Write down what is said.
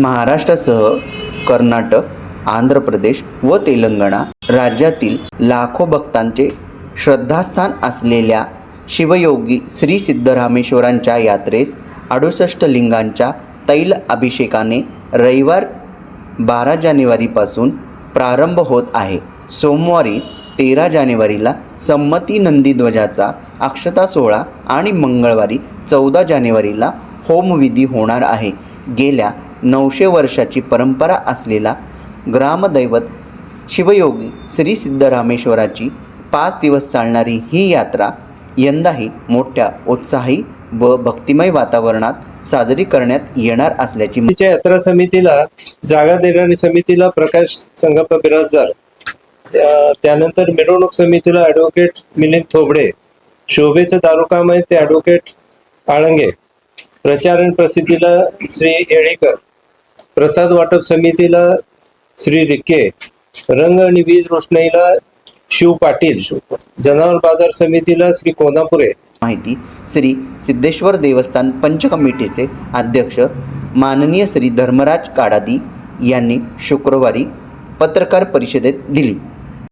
महाराष्ट्रासह कर्नाटक आंध्र प्रदेश व तेलंगणा राज्यातील लाखो भक्तांचे श्रद्धास्थान असलेल्या शिवयोगी श्री सिद्धरामेश्वरांच्या यात्रेस अडुसष्ट लिंगांच्या तैल अभिषेकाने रविवार बारा जानेवारीपासून प्रारंभ होत आहे. सोमवारी तेरा जानेवारीला संमती नंदीध्वजाचा अक्षता सोहळा आणि मंगळवारी चौदा जानेवारीला होमविधी होणार आहे. गेल्या नऊशे वर्षाची परंपरा असलेला ग्रामदैवत शिवयोगी श्री सिद्धरामेश्वराची पाच दिवस चालणारी ही यात्रा यंदाही मोठ्या उत्साही व भक्तिमय वातावरणात साजरी करण्यात येणार असल्याची यात्रा समितीला जागा देणारी समितीला प्रकाश संगप्पा बिराजदार. त्यानंतर मिरवणूक समितीला ॲडव्होकेट मिलिंद थोबडे शोभेचं दारुकाम आहे ते ॲडव्होकेट आळंगे प्रचारण प्रसिद्धीला श्री येळीकर प्रसाद वाटप समितीला श्री रिक्के रंग आणि वीज रोषणाईला शिव पाटील जनावर बाजार समितीला श्री कोनापुरे माहिती श्री सिद्धेश्वर देवस्थान पंच कमिटीचे अध्यक्ष माननीय श्री धर्मराज काडादी यांनी शुक्रवारी पत्रकार परिषदेत दिली.